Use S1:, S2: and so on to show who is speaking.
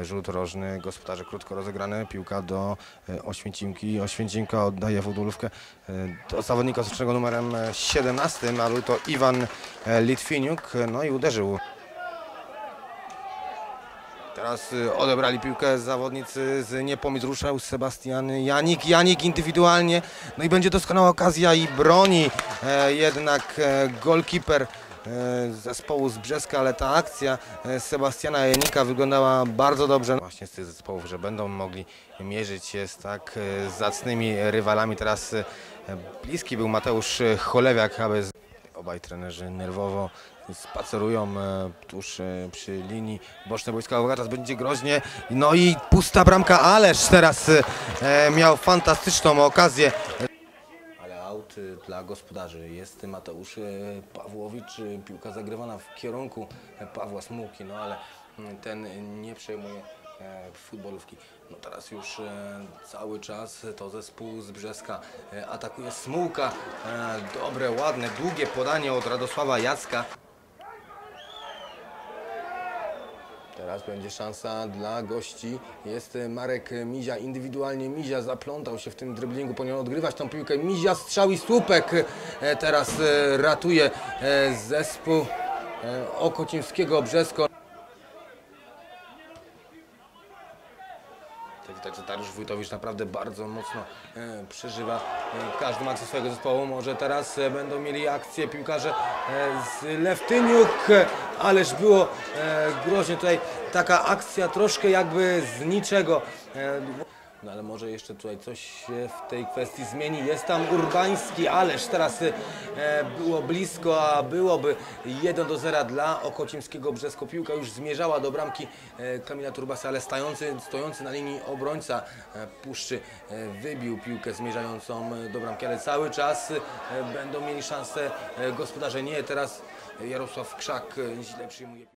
S1: e, rzut rożny, gospodarze krótko rozegrane, piłka do e, Oświęcimki. Oświęcimka oddaje futbolówkę e, do zawodnika z numerem e, 17, a był to Iwan Litwiniuk, no i uderzył. Teraz odebrali piłkę zawodnicy z Niepomic ruszał Sebastian Janik. Janik indywidualnie, no i będzie doskonała okazja i broni jednak golkiper zespołu z Brzeska, ale ta akcja e, Sebastiana Janika wyglądała bardzo dobrze. Właśnie z tych zespołów, że będą mogli mierzyć się z tak e, zacnymi rywalami. Teraz e, bliski był Mateusz Cholewiak, aby obaj trenerzy nerwowo spacerują e, tuż e, przy linii bocznej wojskowego. Teraz będzie groźnie. No i pusta bramka, ależ teraz e, miał fantastyczną okazję. Dla gospodarzy. Jest Mateusz e, Pawłowicz. y, Piłka zagrywana w kierunku e, Pawła Smułki, no ale mm, ten nie przejmuje e, futbolówki. No teraz już e, cały czas to zespół z Brzeska e, atakuje Smułka. E, Dobre, ładne, długie podanie od Radosława Jacka. Teraz będzie szansa dla gości. Jest Marek Mizia, indywidualnie Mizia zaplątał się w tym dryblingu, powinien odgrywać tą piłkę. Mizia strzał i słupek e, teraz e, ratuje e, zespół Okocimskiego Brzesko. Także Dariusz Wójtowicz naprawdę bardzo mocno e, przeżywa e, każdą akcję swojego zespołu. Może teraz e, będą mieli akcję piłkarze e, z Lewtyniuk, ależ było groźnie tutaj taka akcja troszkę jakby z niczego. No ale może jeszcze tutaj coś się w tej kwestii zmieni. Jest tam Urbański, ależ teraz e, było blisko, a byłoby 1 do 0 dla Okocimskiego Brzesko. Piłka już zmierzała do bramki e, Kamila Turbasa, ale stający, stojący na linii obrońca e, Puszczy wybił piłkę zmierzającą do bramki, ale cały czas będą mieli szansę gospodarze. Nie, teraz Jarosław Krzak źle przyjmuje.